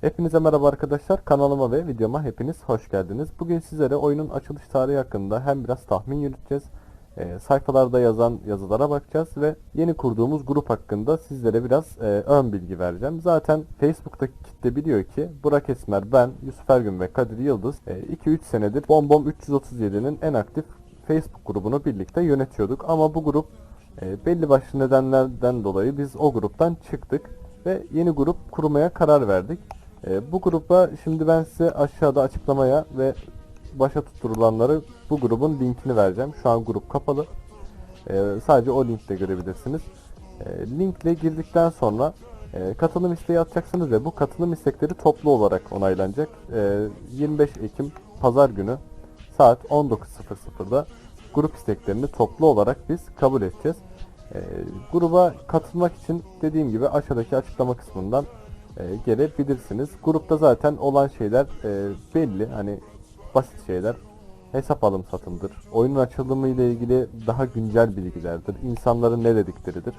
Hepinize merhaba arkadaşlar. Kanalıma ve videoma hepiniz hoş geldiniz. Bugün sizlere oyunun açılış tarihi hakkında hem biraz tahmin yürüteceğiz, e, sayfalarda yazan yazılara bakacağız ve yeni kurduğumuz grup hakkında sizlere biraz e, ön bilgi vereceğim. Zaten Facebook'taki kitle biliyor ki Burak Esmer, ben, Yusuf Ergün ve Kadir Yıldız 2-3 senedir Bombom 337'nin en aktif Facebook grubunu birlikte yönetiyorduk. Ama bu grup e, belli başlı nedenlerden dolayı biz o gruptan çıktık ve yeni grup kurmaya karar verdik. E, bu gruba şimdi ben size aşağıda açıklamaya ve başa tutturulanları bu grubun linkini vereceğim. Şu an grup kapalı. E, sadece o linkte görebilirsiniz. E, linkle girdikten sonra e, katılım isteği atacaksınız ve bu katılım istekleri toplu olarak onaylanacak. E, 25 Ekim Pazar günü saat 19.00'da grup isteklerini toplu olarak biz kabul edeceğiz. E, gruba katılmak için dediğim gibi aşağıdaki açıklama kısmından e, gelebilirsiniz. Grupta zaten olan şeyler e, belli. Hani basit şeyler. Hesap alım satımdır. Oyunun açılımı ile ilgili daha güncel bilgilerdir. İnsanların ne dedikleridir.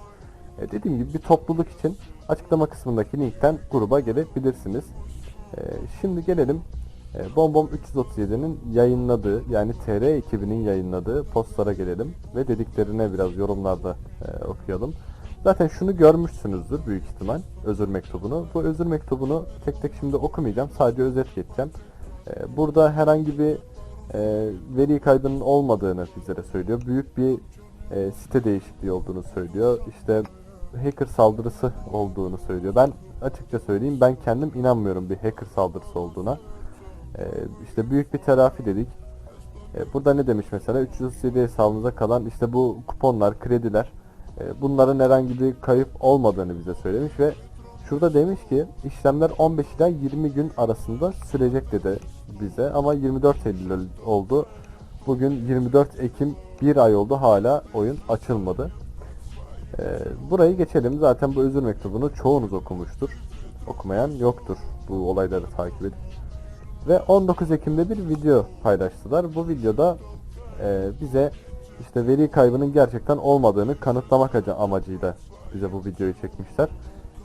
E, dediğim gibi bir topluluk için açıklama kısmındaki linkten gruba gelebilirsiniz. E, şimdi gelelim e, Bombom 337'nin yayınladığı yani TR ekibinin yayınladığı postlara gelelim ve dediklerine biraz yorumlarda e, okuyalım. Zaten şunu görmüşsünüzdür büyük ihtimal özür mektubunu. Bu özür mektubunu tek tek şimdi okumayacağım. Sadece özet geçeceğim. E, burada herhangi bir e, veri kaybının olmadığını bizlere söylüyor. Büyük bir e, site değişikliği olduğunu söylüyor. İşte hacker saldırısı olduğunu söylüyor. Ben açıkça söyleyeyim ben kendim inanmıyorum bir hacker saldırısı olduğuna. E, işte büyük bir telafi dedik. E, burada ne demiş mesela 337 hesabımıza kalan işte bu kuponlar, krediler bunların herhangi bir kayıp olmadığını bize söylemiş ve şurada demiş ki işlemler 15 ila 20 gün arasında sürecek dedi bize ama 24 Eylül oldu. Bugün 24 Ekim bir ay oldu hala oyun açılmadı. E, burayı geçelim zaten bu özür mektubunu çoğunuz okumuştur. Okumayan yoktur bu olayları takip edip. Ve 19 Ekim'de bir video paylaştılar. Bu videoda e, bize işte veri kaybının gerçekten olmadığını kanıtlamak amacıyla bize bu videoyu çekmişler.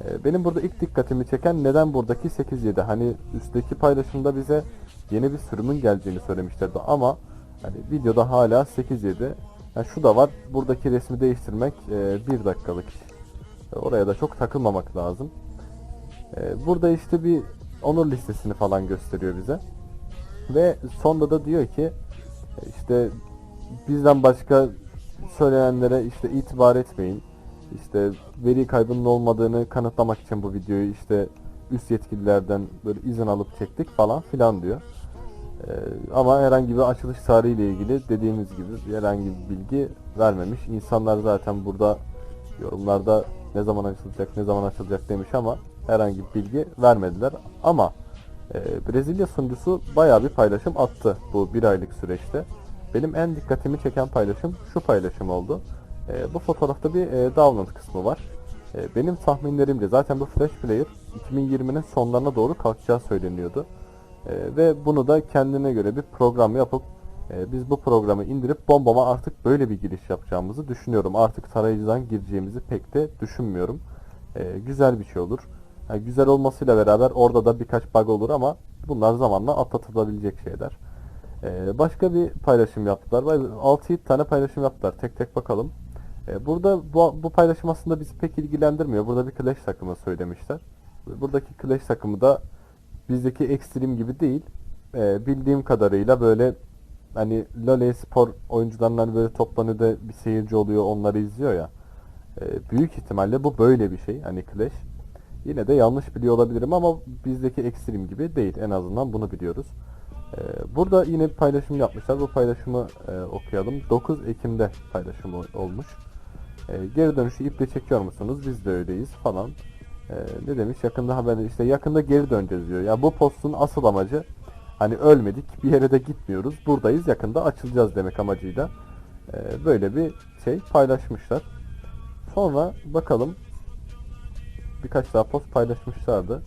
E, benim burada ilk dikkatimi çeken neden buradaki 8-7 hani üstteki paylaşımda bize yeni bir sürümün geleceğini söylemişlerdi ama hani videoda hala 8-7 yani şu da var buradaki resmi değiştirmek e, bir dakikalık iş. E, Oraya da çok takılmamak lazım. E, burada işte bir onur listesini falan gösteriyor bize. Ve sonda da diyor ki e, işte bizden başka söylenenlere işte itibar etmeyin. İşte veri kaybının olmadığını kanıtlamak için bu videoyu işte üst yetkililerden böyle izin alıp çektik falan filan diyor. Ee, ama herhangi bir açılış tarihiyle ilgili dediğimiz gibi herhangi bir bilgi vermemiş. İnsanlar zaten burada yorumlarda ne zaman açılacak ne zaman açılacak demiş ama herhangi bir bilgi vermediler. Ama e, Brezilya sunucusu bayağı bir paylaşım attı bu bir aylık süreçte. Benim en dikkatimi çeken paylaşım şu paylaşım oldu. E, bu fotoğrafta bir e, download kısmı var. E, benim tahminlerimce zaten bu Flash Player 2020'nin sonlarına doğru kalkacağı söyleniyordu. E, ve bunu da kendine göre bir program yapıp e, biz bu programı indirip bombama artık böyle bir giriş yapacağımızı düşünüyorum. Artık tarayıcıdan gireceğimizi pek de düşünmüyorum. E, güzel bir şey olur. Yani güzel olmasıyla beraber orada da birkaç bug olur ama bunlar zamanla atlatılabilecek şeyler. Ee, başka bir paylaşım yaptılar. Vay, 6-7 tane paylaşım yaptılar. Tek tek bakalım. Ee, burada bu, bu paylaşım aslında bizi pek ilgilendirmiyor. Burada bir Clash takımı söylemişler. Buradaki Clash takımı da bizdeki Extreme gibi değil. Ee, bildiğim kadarıyla böyle hani LoL spor oyuncularından böyle toplanıyor da bir seyirci oluyor onları izliyor ya. Büyük ihtimalle bu böyle bir şey. Hani Clash. Yine de yanlış biliyor olabilirim ama bizdeki Extreme gibi değil. En azından bunu biliyoruz. Ee, Burada yine bir paylaşım yapmışlar. Bu paylaşımı e, okuyalım. 9 Ekim'de paylaşım ol- olmuş. Ee, geri dönüşü iple çekiyor musunuz? Biz de öyleyiz falan. Ee, ne demiş? Yakında haber işte yakında geri döneceğiz diyor. Ya bu postun asıl amacı hani ölmedik bir yere de gitmiyoruz. Buradayız yakında açılacağız demek amacıyla böyle bir şey paylaşmışlar. Sonra bakalım birkaç daha post paylaşmışlardı.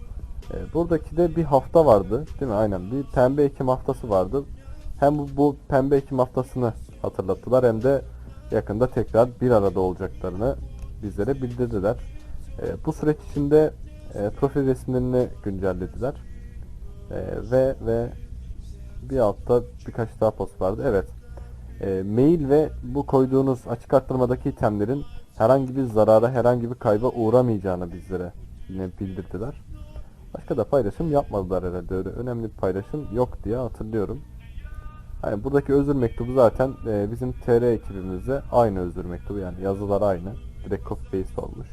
E, buradaki de bir hafta vardı değil mi? Aynen bir pembe ekim haftası vardı. Hem bu, bu pembe ekim haftasını hatırlattılar hem de yakında tekrar bir arada olacaklarını bizlere bildirdiler. E, bu süreç içinde e, profil resimlerini güncellediler. E, ve ve bir altta birkaç daha post vardı. Evet. E, mail ve bu koyduğunuz açık arttırmadaki itemlerin herhangi bir zarara, herhangi bir kayba uğramayacağını bizlere yine bildirdiler. Başka da paylaşım yapmadılar herhalde. Öyle önemli bir paylaşım yok diye hatırlıyorum. Hani buradaki özür mektubu zaten e, bizim TR ekibimizde aynı özür mektubu yani yazılar aynı. Direkt copy paste olmuş.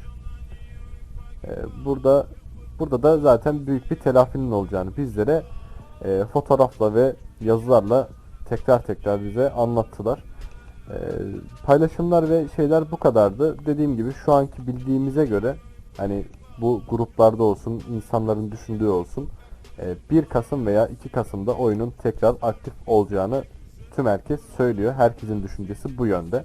E, burada burada da zaten büyük bir telafinin olacağını bizlere e, fotoğrafla ve yazılarla tekrar tekrar bize anlattılar. E, paylaşımlar ve şeyler bu kadardı. Dediğim gibi şu anki bildiğimize göre hani bu gruplarda olsun, insanların düşündüğü olsun e, 1 Kasım veya 2 Kasım'da oyunun tekrar aktif olacağını tüm herkes söylüyor. Herkesin düşüncesi bu yönde.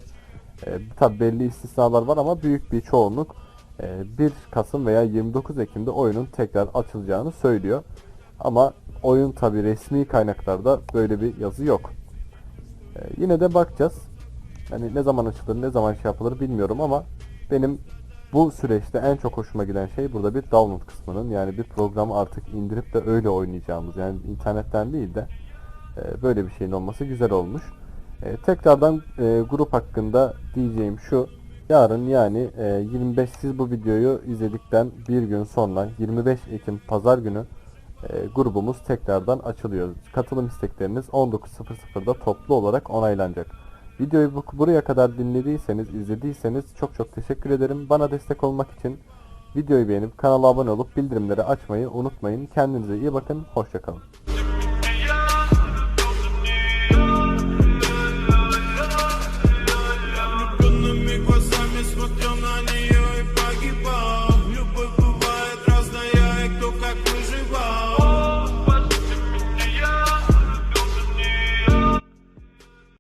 E, tabi belli istisnalar var ama büyük bir çoğunluk e, 1 Kasım veya 29 Ekim'de oyunun tekrar açılacağını söylüyor. Ama oyun tabi resmi kaynaklarda böyle bir yazı yok. E, yine de bakacağız. Hani ne zaman açılır, ne zaman şey yapılır bilmiyorum ama benim bu süreçte en çok hoşuma giden şey burada bir download kısmının yani bir programı artık indirip de öyle oynayacağımız yani internetten değil de e, böyle bir şeyin olması güzel olmuş. E, tekrardan e, grup hakkında diyeceğim şu yarın yani e, 25 siz bu videoyu izledikten bir gün sonra 25 Ekim pazar günü e, grubumuz tekrardan açılıyor. Katılım istekleriniz 19.00'da toplu olarak onaylanacak. Videoyu bu- buraya kadar dinlediyseniz, izlediyseniz çok çok teşekkür ederim. Bana destek olmak için videoyu beğenip kanala abone olup bildirimleri açmayı unutmayın. Kendinize iyi bakın. Hoşçakalın.